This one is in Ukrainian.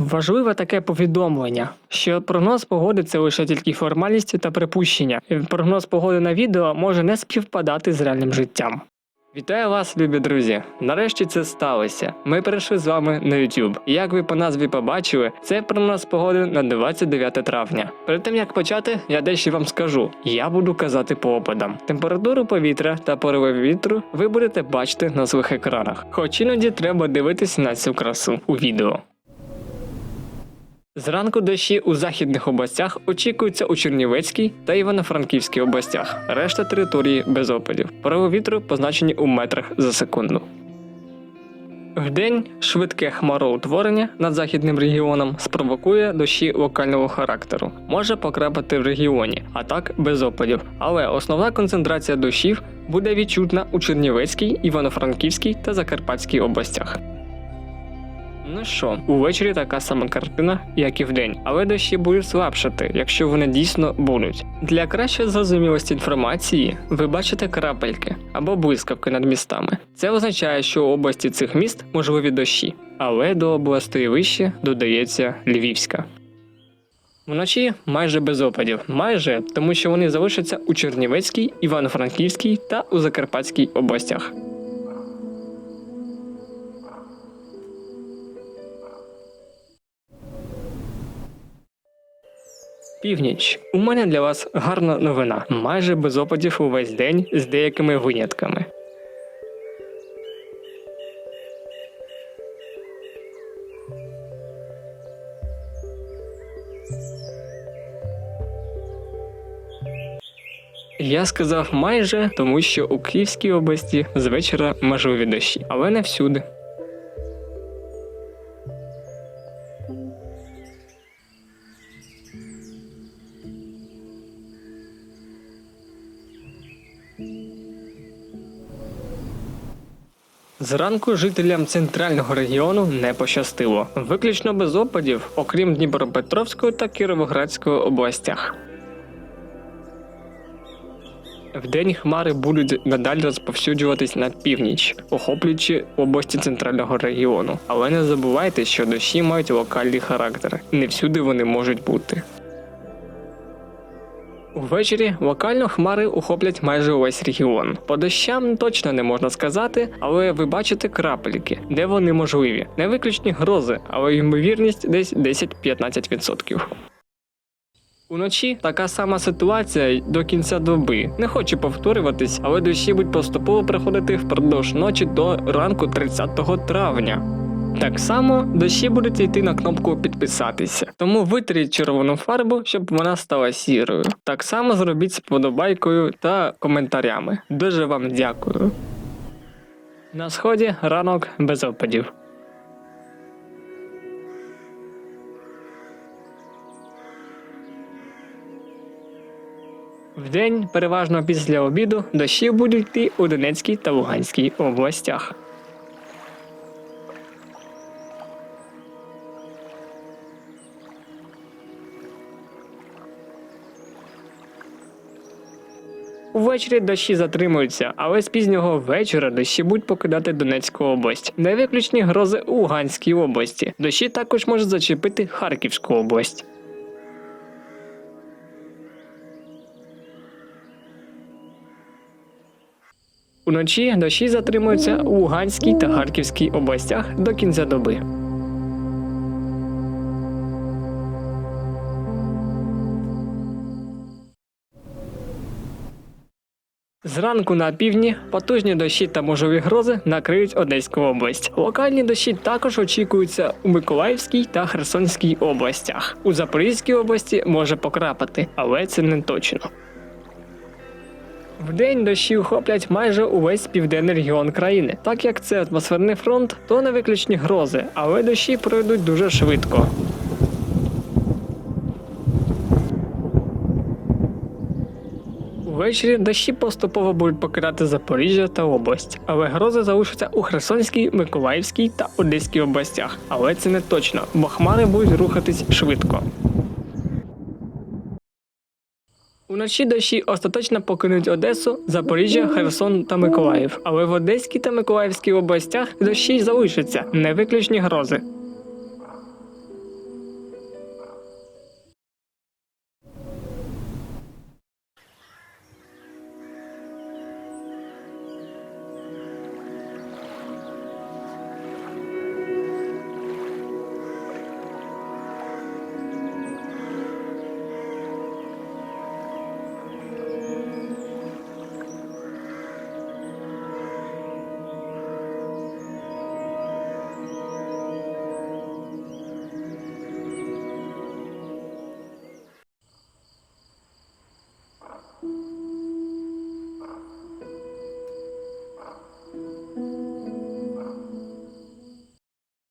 Важливе таке повідомлення, що прогноз погоди це лише тільки формальність та припущення. Прогноз погоди на відео може не співпадати з реальним життям. Вітаю вас, любі друзі! Нарешті це сталося. Ми перейшли з вами на YouTube. Як ви по назві побачили, це прогноз погоди на 29 травня. Перед тим як почати, я дещо вам скажу. Я буду казати по опадам. Температуру повітря та пориви вітру ви будете бачити на своїх екранах. Хоч іноді треба дивитись на цю красу у відео. Зранку дощі у західних областях очікуються у Чернівецькій та Івано-Франківській областях. Решта території без опадів. Пориви вітру позначені у метрах за секунду. Вдень швидке хмароутворення над західним регіоном спровокує дощі локального характеру. Може покрапати в регіоні, а так без опадів. Але основна концентрація дощів буде відчутна у Чернівецькій, Івано-Франківській та Закарпатській областях. Ну що, увечері така сама картина, як і вдень, але дощі будуть слабшати, якщо вони дійсно будуть. Для кращої зрозумілості інформації ви бачите крапельки або блискавки над містами. Це означає, що у області цих міст можливі дощі, але до областей вище додається Львівська. Вночі майже без опадів, майже тому, що вони залишаться у Чернівецькій, Івано-Франківській та у Закарпатській областях. Північ. У мене для вас гарна новина. Майже без опадів увесь день з деякими винятками. Я сказав майже, тому що у Київській області з вечора можливі дощі, але не всюди. Зранку жителям центрального регіону не пощастило. Виключно без опадів, окрім Дніпропетровської та Кіровоградської областях. Вдень хмари будуть надалі розповсюджуватись на північ, охоплюючи області центрального регіону. Але не забувайте, що дощі мають локальний характер, не всюди вони можуть бути. Увечері локально хмари охоплять майже увесь регіон. По дощам точно не можна сказати, але ви бачите крапельки, де вони можливі. Не виключні грози, але ймовірність десь 10-15%. Уночі така сама ситуація до кінця доби. Не хочу повторюватись, але дощі будуть поступово приходити впродовж ночі до ранку 30 травня. Так само дощі будуть йти на кнопку підписатися, тому витріть червону фарбу, щоб вона стала сірою. Так само зробіть з подобайкою та коментарями. Дуже вам дякую. На сході ранок без опадів. Вдень, переважно після обіду, дощі будуть йти у Донецькій та Луганській областях. Увечері дощі затримуються, але з пізнього вечора дощі будуть покидати Донецьку область. Не виключні грози у Луганській області. Дощі також можуть зачепити Харківську область. Уночі дощі затримуються у Луганській та Харківській областях до кінця доби. Зранку на півдні потужні дощі та можливі грози накриють Одеську область. Локальні дощі також очікуються у Миколаївській та Херсонській областях. У Запорізькій області може покрапати, але це не точно. Вдень дощі охоплять майже увесь південний регіон країни. Так як це атмосферний фронт, то не виключні грози, але дощі пройдуть дуже швидко. Увечері дощі поступово будуть покидати Запоріжжя та область, але грози залишаться у Херсонській, Миколаївській та Одеській областях. Але це не точно, бо хмари будуть рухатись швидко. Уночі дощі остаточно покинуть Одесу, Запоріжжя, Херсон та Миколаїв. Але в Одеській та Миколаївській областях дощі залишаться, не виключні грози.